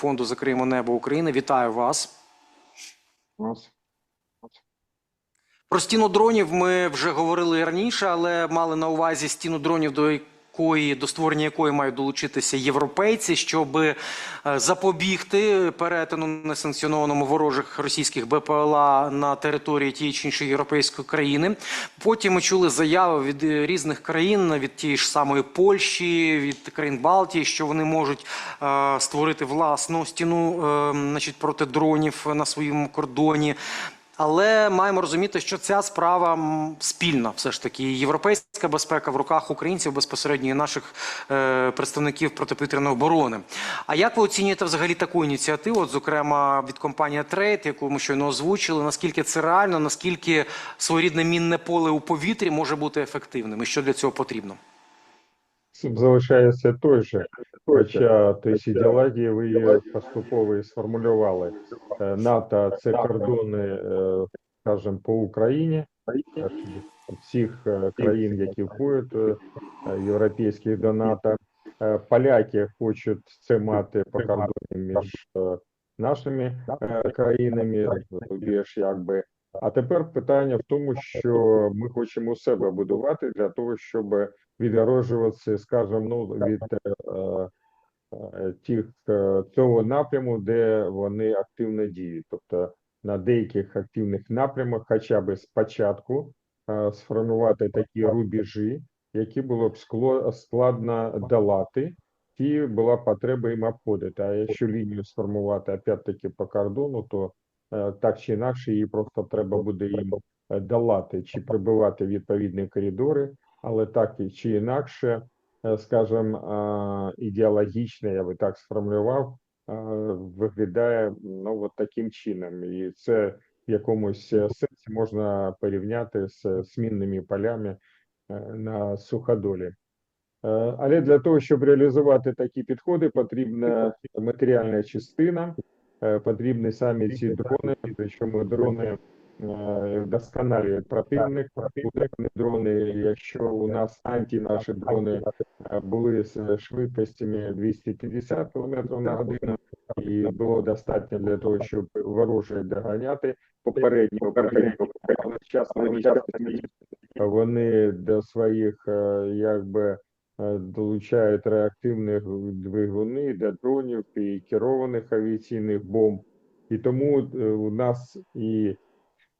фонду Закриємо небо України. Вітаю вас. Ось. Про стіну дронів ми вже говорили раніше, але мали на увазі стіну дронів, до якої до створення якої мають долучитися європейці, щоб е, запобігти перетину несанкціонованому ворожих російських БПЛА на території тієї чи іншої європейської країни. Потім ми чули заяви від е, різних країн, від тієї ж самої Польщі, від країн Балтії, що вони можуть е, створити власну стіну, значить, проти дронів на своєму кордоні. Але маємо розуміти, що ця справа спільна, все ж таки. Європейська безпека в руках українців безпосередньо і наших е, представників протиповітряної оборони. А як ви оцінюєте взагалі таку ініціативу, от, зокрема від компанії Трейд, яку ми щойно озвучили? Наскільки це реально? Наскільки своєрідне мінне поле у повітрі може бути ефективним? І що для цього потрібно? Залишається той же, хоча тобто, ідеології ви її поступово і сформулювали. Е, НАТО – це кордони, е, скажімо, по Україні, е, всіх країн, які входять європейських до НАТО. Поляки хочуть це мати по кордоні між нашими країнами, більш якби. А тепер питання в тому, що ми хочемо себе будувати для того, щоб відгороджуватися, скажімо, ну, від е, е, тих е, цього напряму, де вони активно діють. Тобто на деяких активних напрямах, хоча б спочатку е, сформувати такі рубежі, які було б скло- складно долати, і була потреба їм обходити. А якщо лінію сформувати опять-таки по кордону, то е, так чи інакше її просто треба буде їм долати чи прибивати відповідні коридори, але так чи інакше, е, скажімо, е, ідеологічно, я би так сформулював, е, виглядає ну от таким чином, і це в якомусь сенсі можна порівняти з змінними полями на суходолі. Але для того, щоб реалізувати такі підходи, потрібна матеріальна частина, потрібні самі ці дрони, причому дрони е, вдосконалюють противник, ударні дрони, якщо у нас анті наші дрони е, були з швидкостями 250 км на годину, і було достатньо для того, щоб ворожі доганяти. Попереднього попереднього, але вони до своїх е, якби долучають реактивні двигуни для дронів і керованих авіаційних бомб. І тому у нас і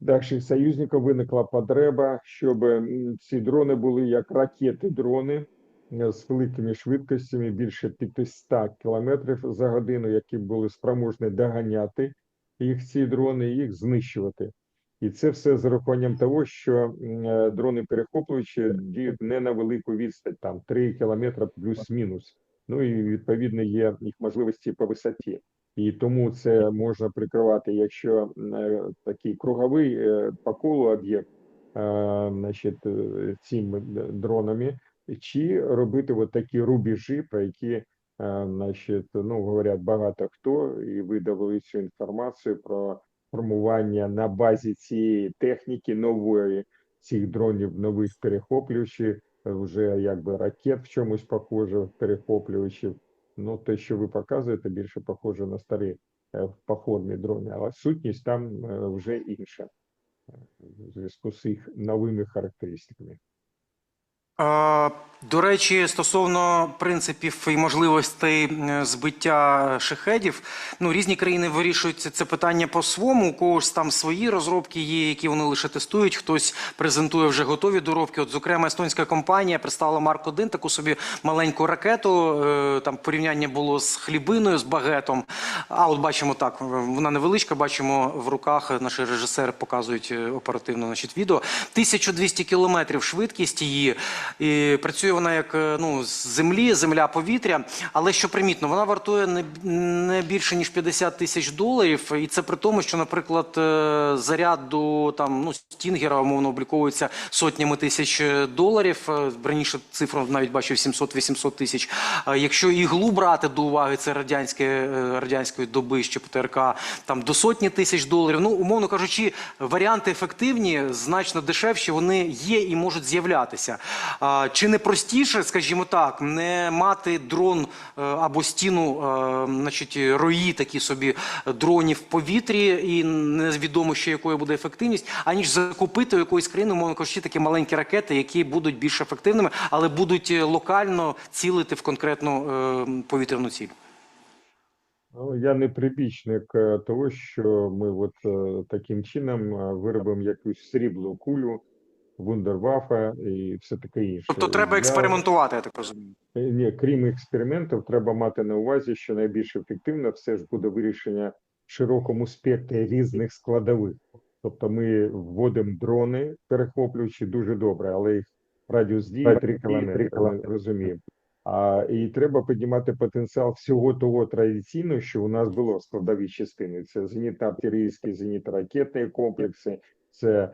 наших союзників виникла потреба, щоб ці дрони були як ракети-дрони е, з великими швидкостями більше 500 км за годину, які були спроможні доганяти їх ці дрони, і їх знищувати. І це все з урахуванням того, що е, дрони перехоплюючі діють не на велику відстань, там 3 кілометри плюс-мінус. Ну і відповідно є їх можливості по висоті. І тому це можна прикривати, якщо е, такий круговий е, по колу об'єкт, е, значить, цими дронами, чи робити от такі рубежі, про які значить, ну, говорять багато хто, і видали цю інформацію про формування на базі цієї техніки нової цих дронів нових перехоплюючих, е, вже якби ракет в чомусь похоже, перехоплюючих. Ну, те, що ви показуєте, більше похоже на старі е, по формі дрони, але сутність там вже інша е, в зв'язку з їх новими характеристиками. До речі, стосовно принципів і можливостей збиття шахедів, ну різні країни вирішують це- питання по-своєму. У когось там свої розробки є, які вони лише тестують. Хтось презентує вже готові доробки. От, зокрема, естонська компанія представила Марк 1 таку собі маленьку ракету. е, Там порівняння було з хлібиною, з багетом. А от бачимо так, вона невеличка. Бачимо в руках. Наші режисери показують е, оперативно значить, відео. 1200 кілометрів швидкість її. І працює вона як е, ну, з землі, земля, повітря. Але що примітно, вона вартує не, більше ніж 50 тисяч доларів. І це при тому, що, наприклад, е, заряд до там ну стінгера умовно обліковується сотнями тисяч е, доларів. Раніше цифру навіть бачив 700-800 тисяч. Якщо іглу брати до уваги, це радянське радянської доби ще ПТРК, там до сотні тисяч доларів. Ну, умовно кажучи, варіанти ефективні, значно дешевші, вони є і можуть з'являтися. Чи не простіше, скажімо так, не мати дрон е, або стіну, е, значить, рої такі собі дронів в повітрі, і невідомо ще якою буде ефективність, аніж закупити у якоїсь країни, умовно кажучи, такі маленькі ракети, які будуть більш ефективними, але будуть е, локально цілити в конкретну повітряну ціль. Ну, я не прибічник того, що ми от таким чином виробимо якусь сріблу кулю, вундервафа і все таке інше. Тобто треба експериментувати, я так розумію. Е, Ні, крім експериментів, треба мати на увазі, що найбільш ефективно все ж буде вирішення в широкому спектрі різних складових. Тобто ми вводимо дрони, перехоплюючи дуже добре, але їх радіус дії 3 кілометри, ми розуміємо. А, і треба піднімати потенціал всього того традиційного, що у нас було в складовій частини. Це зенітно-артилерійські, зенітно-ракетні комплекси, це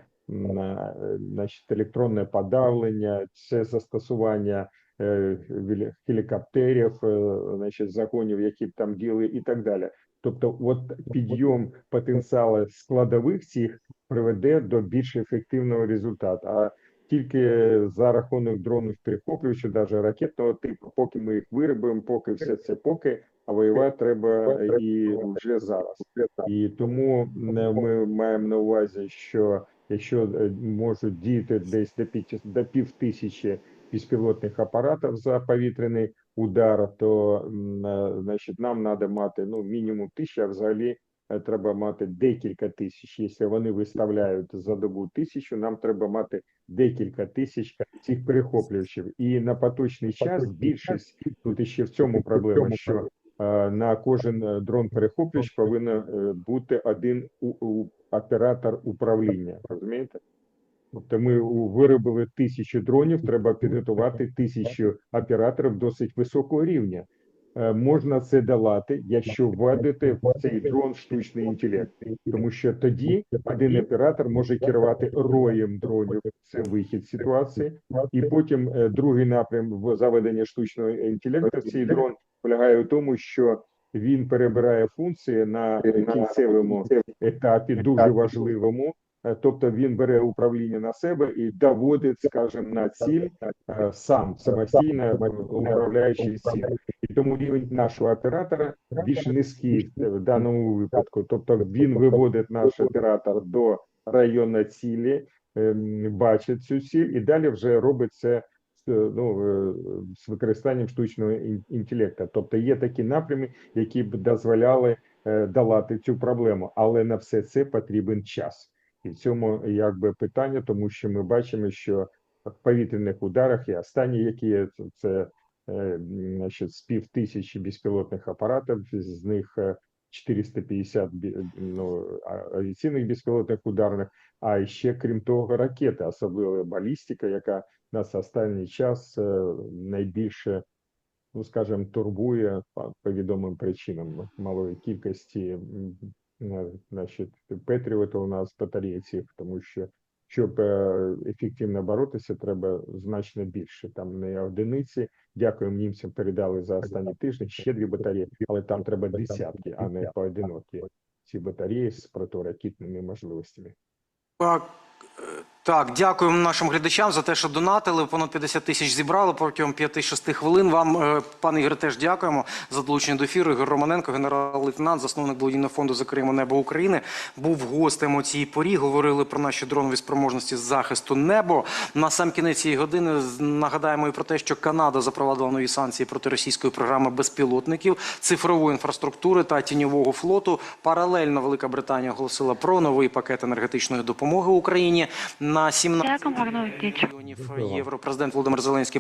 значить, електронне подавлення, це застосування гелікоптерів, е, значить, загонів, які б там діяли, і так далі. Тобто, от підйом потенціалу складових цих приведе до більш ефективного результату. А тільки за рахунок дронів перехоплюючи, навіть ракетного типу, поки ми їх виробимо, поки все це поки, а воювати треба і вже зараз. І тому е, ми маємо на увазі, що якщо е, можуть діяти десь до п'яти- до пів тисячі безпілотних апаратів за повітряний удар, то е, значить нам треба мати ну мінімум тисяча, а взагалі е, треба мати декілька тисяч. Якщо вони виставляють за добу тисячу, нам треба мати декілька тисяч цих перехоплювачів. І на поточний час більшість тут іще в цьому проблема, що на кожен е, дрон перехоплювач повинен е, бути один оператор управління. Розумієте? Тобто ми виробили тисячу дронів, треба підготувати тисячу операторів досить високого рівня. Е, Можна це долати, якщо вводити в цей дрон штучний інтелект, тому що тоді один оператор може керувати роєм дронів. Це вихід з ситуації, і потім е, другий напрям в заведення штучного інтелекту. в Цей дрон полягає в тому, що він перебирає функції на кінцевому етапі, дуже важливому. Е, Тобто він бере управління на себе і доводить, скажімо, на ціль е, сам самостійно управляючи ціль. І тому рівень нашого оператора більш низький в даному випадку. Тобто він виводить наш оператор до району цілі, ем, бачить цю ціль і далі вже робить це ну, е, з використанням штучного інтелекту. Тобто є такі напрями, які б дозволяли е, долати цю проблему, але на все це потрібен час. І в цьому якби питання, тому що ми бачимо, що в повітряних ударах і останні, які є, це- е, значить, з пів тисячі безпілотних апаратів, з них е, 450 бі- ну, авіаційних безпілотних ударних, а ще крім того, ракети, особливо балістика, яка нас останній час е, найбільше, ну скажімо, турбує по, відомим причинам. Малої кількості е, значить, Петріота у нас батареї тому що щоб е, ефективно боротися, треба значно більше. Там не одиниці. Дякуємо німцям, передали за останні тижні ще дві батареї, але там треба десятки, а не поодинокі ці батареї з протиракетними можливостями. Так, е, Так, дякуємо нашим глядачам за те, що донатили. Понад 50 тисяч зібрали протягом 5-6 хвилин. Вам, е, пане Ігоре, теж дякуємо за долучення до ефіру. Ігор Романенко, генерал-лейтенант, засновник благодійного фонду «Закриємо небо України, був гостем у цій порі. Говорили про наші дронові спроможності з захисту небо. На сам кінець цієї години нагадаємо і про те, що Канада запровадила нові санкції проти російської програми безпілотників, цифрової інфраструктури та тіньового флоту. Паралельно Велика Британія оголосила про новий пакет енергетичної допомоги Україні на 17 Дякую, гарного дня. мільйонів євро. Президент Володимир Зеленський